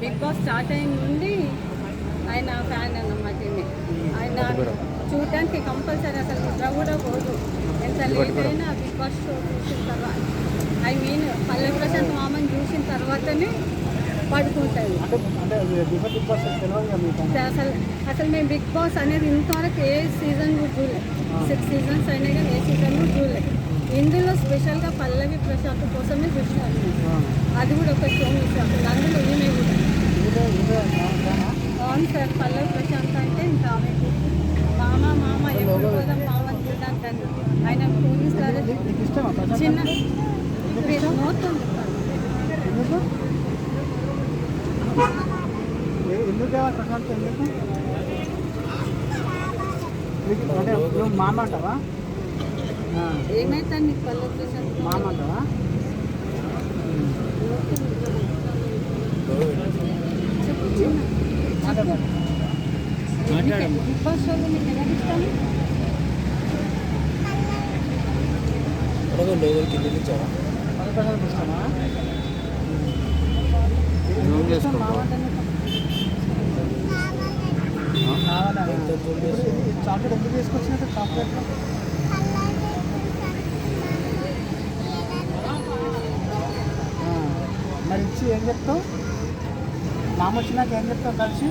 Big boss start అయిన నుండి ఆయన ఫ్యాన్ అన్నమాట. ఆయన చూడడానికి కంపల్సరీ అసలు నిద్ర కూడా పోదు. ఎంత లేట్ అయినా బిగ్ బాస్ షో చూసిన తర్వాత ఐ మీన్ పల్లె ప్రశాంత్ మామని చూసిన తర్వాతనే అంటే అసలు అసలు మేము బిగ్ బాస్ అనేది ఇంతవరకు ఏ సీజన్ కూడా చూడలేదు సిక్స్ సీజన్స్ అయినా కానీ ఏ సీజన్ కూడా చూడలేదు ఇందులో స్పెషల్గా పల్లవి ప్రశాంత్ కోసమే చూసినాను నేను. అది కూడా ఒక షో మిస్ అవుతుంది అందులో ఈమె కూడా? అవును సార్. పల్లవి ప్రశాంత్ అంటే ఇంకా ఆమెకు. మామ మామ ఎప్పుడు పోదాం మామ అని. ఆయన పోలీస్ గారు చిన్న చెప్తాను. ఎందుకు? ప్రశాంత్ ఎందుకు? అంటే నువ్వు మామ అంటావా? ఆ, ఏమైతే నీకు పల్లవి ప్రశాంత్? మామ అంటావా? చెప్పు. చాక్లెట్ ఎందుకు తీసుకొచ్చినట్టు చాక్లెట్ మరి ఇచ్చి ఏం చెప్తావు? మామ వచ్చినాక ఏం చెప్తావు కలిసి?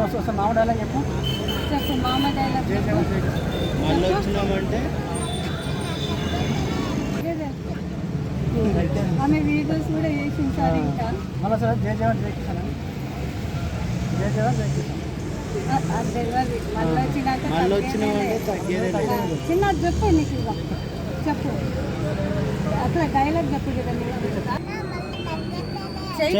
ఒకసారి మామ డైలాగ్ చెప్పు. మామ డైలాగ్ మళ్ళీ వచ్చినామంటే. ఆమె వీడియోస్ కూడా సార్ ఇంకా. మళ్ళీ సార్ జై జగన్ జై కిషన్ అని. జై జగన్ జై కిషన్ మళ్ళీ వచ్చినాక మళ్ళీ వచ్చినామంటే తగ్గేదే చిన్న చెప్పు నీకు ఇక చెప్పు అట్లా డైలాగ్ చెప్పు కదా నీకు